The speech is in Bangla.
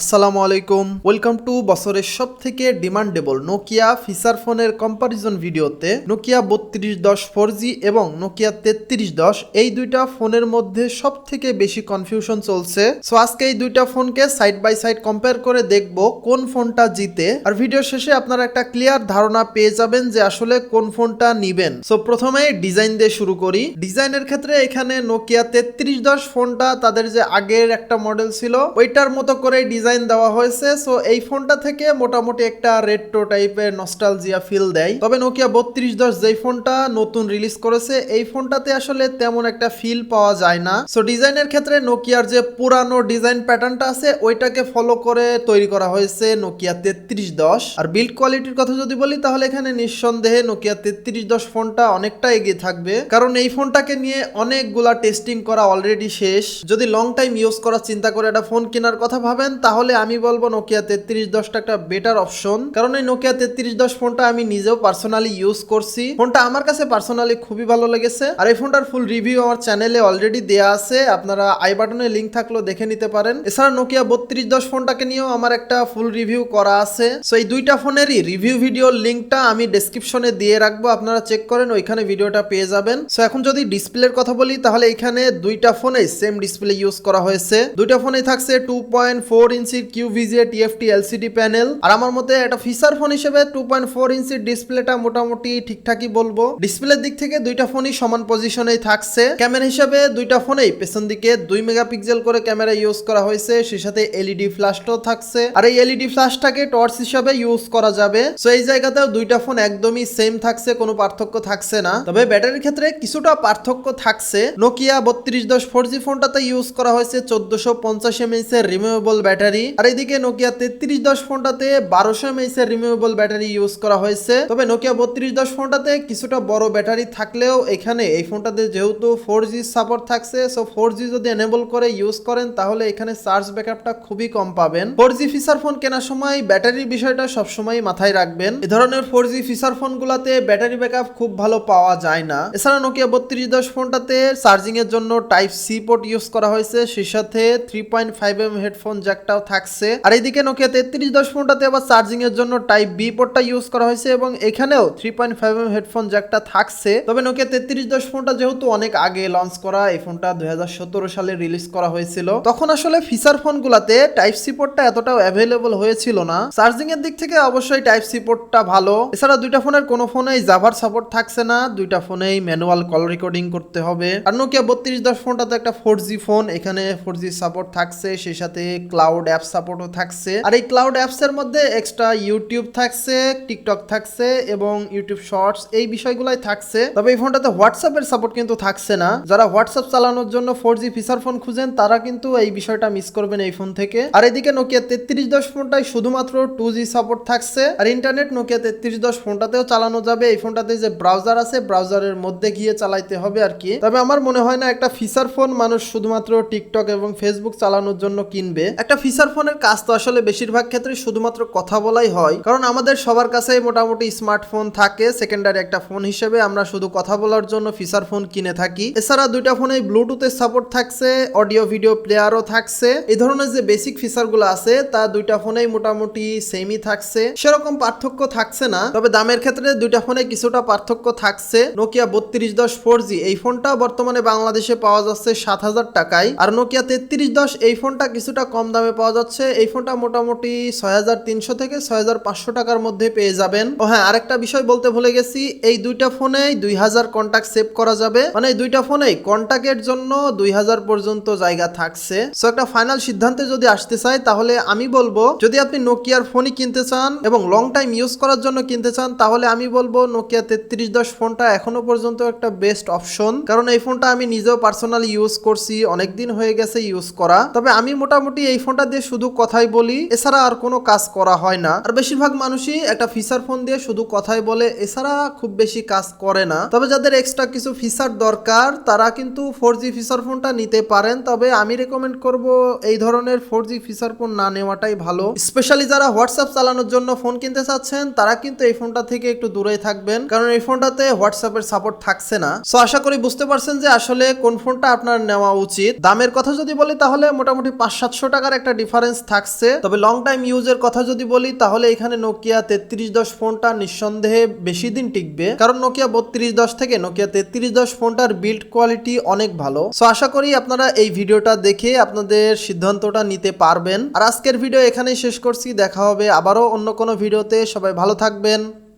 আসসালামু আলাইকুম। ওয়েলকাম টু বছরের সব থেকে ডিমান্ডেবল নোকিয়া ফিচার ফোনের কম্পারিজন ভিডিওতে নোকিয়া বত্রিশ দশ ফোর জি এবং নোকিয়া তেত্রিশ দশ, এই দুইটা ফোনের মধ্যে সব থেকে বেশি কনফিউশন চলছে। সো আজকে এই দুইটা ফোনকে সাইড বাই সাইড কম্পেয়ার করে দেখব কোন ফোনটা জিতে। আর ভিডিও শেষে আপনারা একটা ক্লিয়ার ধারণা পেয়ে যাবেন যে আসলে কোন ফোনটা নিবেন। সো প্রথমে ডিজাইন দিয়ে শুরু করি। ডিজাইনের ক্ষেত্রে এখানে নোকিয়া তেত্রিশ দশ ফোনটা তাদের যে আগের একটা মডেল ছিল, ওইটার মতো করে ডিজাইন দেওয়া হয়েছে সো এই ফোনটা থেকে মোটামুটি একটা রেট্রো টাইপের নস্টালজিয়া ফিল দেয়। তবে নোকিয়া বত্রিশ দশ যেই ফোনটা নতুন রিলিজ করেছে, এই ফোনটাতে আসলে তেমন একটা ফিল পাওয়া যায় না। সো ডিজাইনের ক্ষেত্রে নোকিয়ার যে পুরানো ডিজাইন প্যাটার্নটা আছে, ওইটাকে ফলো করে তৈরি করা হয়েছে নোকিয়া তেত্রিশ দশ। আর বিল্ড কোয়ালিটির কথা যদি বলি, তাহলে এখানে নিঃসন্দেহে নোকিয়া তেত্রিশ দশ ফোনটা অনেকটা এগিয়ে থাকবে। কারণ এই ফোনটাকে নিয়ে অনেকগুলা টেস্টিং করা অলরেডি শেষ। যদি লং টাইম ইউজ করার চিন্তা করে একটা ফোন কেনার কথা ভাবেন, তাহলে আমি বলব নোকিয়া তেত্রিশ দশটা একটা বেটার অপশন কারণ এই নোকিয়া তেত্রিশ দশ ফোনটা আমি নিজেও পার্সোনালি ইউজ করছি। ফোনটা আমার কাছে পার্সোনালি খুবই ভালো লেগেছে। আর এই ফোনটার ফুল রিভিউ আমার চ্যানেলে অলরেডি দেয়া আছে। আপনারা আই বাটনে লিঙ্ক থাকলেও দেখে নিতে পারেন। এছাড়া নোকিয়া বত্রিশ দশ ফোনটাকে নিয়েও আমার একটা ফুল রিভিউ করা আছে। সো এই দুইটা ফোনেরই রিভিউ ভিডিওর লিঙ্কটা আমি ডেসক্রিপশনে দিয়ে রাখব। আপনারা চেক করেন, ওইখানে ভিডিওটা পেয়ে যাবেন। সো এখন যদি ডিসপ্লের কথা বলি, তাহলে এখানে দুইটা ফোনে সেম ডিসপ্লে ইউজ করা হয়েছে। দুইটা ফোনে থাকছে টু পয়েন্ট ফোর ইঞ্চির Q VGA TFT LCD panel আর আমার মতে একটা ফিচার ফোন হিসেবে টু পয়েন্ট ফোর ইঞ্চির ডিসপ্লেটা মোটামুটি ঠিকঠাকই বলব। ডিসপ্লের দিক থেকে দুইটা ফোনই সমান পজিশনেই থাকছে। ক্যামেরা হিসেবে দুইটা ফোনেই পেছন দিকে দুই মেগাপিক্সেল করে ক্যামেরা ইউজ করা হয়েছে। সেই সাথে এলইডি ফ্ল্যাশটাও থাকছে। আর এই এলইডি ফ্ল্যাশটাকে টর্চ হিসাবে ইউজ করা যাবে। সো এই জায়গাতেও দুইটা ফোন একদমই সেম থাকছে, কোনো পার্থক্য থাকছে না। তবে ব্যাটারির ক্ষেত্রে কিছুটা পার্থক্য থাকছে। নোকিয়া বত্রিশ দশ ফোর জি ফোনটাতে ইউজ করা হয়েছে, চোদ্দশো পঞ্চাশ এমএইচ এর রিমুভেবল ব্যাটারি আর এইদিকে নোকিয়া তেত্রিশ দশ ফোনটাতে বারোশো এমএইচ এর রিমুভেবল ব্যাটারি ইউজ করা হয়েছে। তবে নোকিয়া বত্রিশ দশ ফোনটাতে কিছুটা বড় ব্যাটারি থাকলেও এখানে এই ফোনটাতে যেহেতু ফোর জি সাপোর্ট থাকছে সো ফোর জি যদি এনেবল করে ইউজ করেন, তাহলে এখানে চার্জ ব্যাকআপটা খুবই কম পাবেন। ফোর জি ফিচার ফোন কেনার সময় ব্যাটারির বিষয়টা সবসময় মাথায় রাখবেন। এ ধরনের ফোর জি ফিচার ফোনগুলোতে ব্যাটারি ব্যাকআপ খুব ভালো পাওয়া যায় না। এছাড়া নোকিয়া বত্রিশ দশ ফোনটাতে চার্জিং এর জন্য টাইপ সি পোর্ট ইউজ করা হয়েছে। সেই সাথে three point five M headphone জ্যাকটাও থাকছে। আর এইদিকে নোকিয়া তেত্রিশ দশ ফোনটাতে আবার চার্জিং এর জন্য টাইপ বি পোর্টটা ইউজ করা হয়েছে এবং এখানেও three point five M headphone জ্যাকটা থাকছে। তবে নোকিয়া তেত্রিশ দশ ফোনটা যেহেতু অনেক আগে লঞ্চ করা, এই ফোনটা দুই সালে রিলিজ করা হয়েছিল। তখন আসলে ফিচার ফোনগুলোতে টাইপ সি পোর্টটা এতটাও অ্যাভেলেবল হয়েছিল না। চার্জিং এর দিক থেকে অবশ্যই টাইপ সি পোর্টটা ভালো। এছাড়া দুইটা ফোনের কোনো ফোনেই জাভার সাপোর্ট থাকছে না, দুইটা ফোনেই ম্যানুয়াল কল রেকর্ডিং করতে হবে। আর নোকিয়া বত্রিশ দশ ফোনটাতে একটা ফোর জি ফোন এখানে ফোর জি সাপোর্ট থাকছে, সেই সাথে ক্লাউড অ্যাপ সাপোর্টও থাকছে। আর এই ক্লাউড অ্যাপস এর মধ্যে এক্সট্রা ইউটিউব থাকছে টিকটক থাকছে এবং ইউটিউব শর্টস এই বিষয়গুলাই থাকছে। তবে এই ফোনটাতে হোয়াটসঅ্যাপের সাপোর্ট কিন্তু থাকছে না। যারা হোয়াটসঅ্যাপ চালানোর জন্য ফোর জি ফিচার ফোন খুঁজেন, তারা কিন্তু এই বিষয়টা মিস করবেন এই ফোন থেকে। আর এদিকে নোকিয়া তেত্রিশ দশ ফোনটাই শুধুমাত্র টু জি সাপোর্ট থাকছে। আর ইন্টারনেট নোকিয়া তেত্রিশ দশ ফোনটাতেও চালানো যাবে। এই ফোনটাতে যে ব্রাউজার আছে ব্রাউজারের মধ্যে গিয়ে চালাইতে হবে আর কি। তবে আমার মনে হয় না, একটা ফিচার ফোন মানুষ শুধুমাত্র টিকটক এবং ফেসবুক চালানোর জন্য কিনবে। একটা ফিচার ফোনের কাজ তো আসলে বেশিরভাগ ক্ষেত্রে শুধুমাত্র কথা বলাই হয়। কারণ আমাদের সবার কাছে মোটামুটি স্মার্টফোন থাকে। সেকেন্ডারি একটা ফোন হিসেবে আমরা শুধু কথা বলার জন্য ফিচার ফোন কিনে থাকি। এছাড়া দুইটা ফোনে ব্লুটুথের সাপোর্ট থাকছে অডিও ভিডিও প্লেয়ারও থাকছে। এই ধরনের যে বেসিক ফিচারগুলো আছে, তা দুইটা ফোনেই মোটামুটি সেমই থাকছে। সেরকম পার্থক্য থাকছে না। তবে দামের ক্ষেত্রে দুইটা ফোনে কিছুটা পার্থক্য থাকছে। নোকিয়া বত্রিশ দশ ফোর জি এই ফোনটা বর্তমানে বাংলাদেশে পাওয়া যাচ্ছে সাত হাজার টাকায়। আর নোকিয়া তেত্রিশ দশ, এই ফোনটা কিছুটা কম দামে পাওয়া যাচ্ছে, এই ফোনটা মোটামুটি ছয় হাজার তিনশো থেকে ছয় হাজার পাঁচশো টাকার মধ্যে পেয়ে যাবেন। ও হ্যাঁ আরেকটা বিষয় বলতে ভুলে গেছি, এই দুইটা ফোনেই দুই হাজার কন্ট্যাক্ট সেভ করা যাবে। মানে এই দুইটা ফোনেই কন্ট্যাক্টের জন্য দুই হাজার পর্যন্ত জায়গা থাকছে। সো একটা ফাইনাল সিদ্ধান্তে যদি আসতে চাই, তাহলে আমি বলব, যদি আপনি নোকিয়ার ফোনই কিনতে চান এবং লং টাইম ইউজ করার জন্য কিনতে চান, তাহলে আমি বলব নোকিয়া তেত্রিশ দশ ফোনটা এখনও পর্যন্ত একটা বেস্ট অপশন কারণ এই ফোনটা আমি নিজেও পার্সোনালি ইউজ করছি, অনেকদিন হয়ে গেছে ইউজ করা। তবে আমি মোটামুটি এই ফোনটা দিয়ে শুধু কথাই বলি, এছাড়া আর কোনো কাজ করা হয় না। আর বেশিরভাগ মানুষই একটা ফিচার ফোন দিয়ে শুধু কথাই বলে, এছাড়া খুব বেশি কাজ করে না। তবে যাদের এক্সট্রা কিছু ফিচার দরকার, তারা কিন্তু ফোর জি ফিচার ফোনটা নিতে পারেন। তবে আমি রেকমেন্ড করব এই ধরনের ফোর জি ফিচার ফোন না নেওয়াটাই ভালো। স্পেশালি যারা হোয়াটসঅ্যাপ চালানোর জন্য ফোন কিনতে চাচ্ছেন, তারা কিন্তু এই ফোনটা থেকে একটু দূরে থাকবেন। কারণ এই ফোনটাতে হোয়াটসঅ্যাপের সাপোর্ট থাকছে না। সো আশা করি বুঝতে পারছেন যে আসলে কোন ফোনটা আপনার নেওয়া উচিত। দামের কথা যদি বলি, তাহলে মোটামুটি পাঁচ সাতশো টাকার একটা ডিফারেন্স থাকছে। তবে লং টাইম ইউজের কথা যদি বলি, তাহলে এখানে নোকিয়া তেত্রিশ দশ ফোনটা নিঃসন্দেহে বেশি দিন টিকবে। কারণ নোকিয়া বত্রিশ দশ থেকে নোকিয়া তেত্রিশ দশ ফোনটার বিল্ড কোয়ালিটি অনেক ভালো। সো আশা করি আপনারা এই ভিডিওটা দেখে আপনাদের সিদ্ধান্তটা নিতে পারবেন। আর আজকের ভিডিও এখানেই শেষ করছি। দেখা হবে আবারও অন্য কোনো ভিডিওতে সবাই ভালো থাকবেন।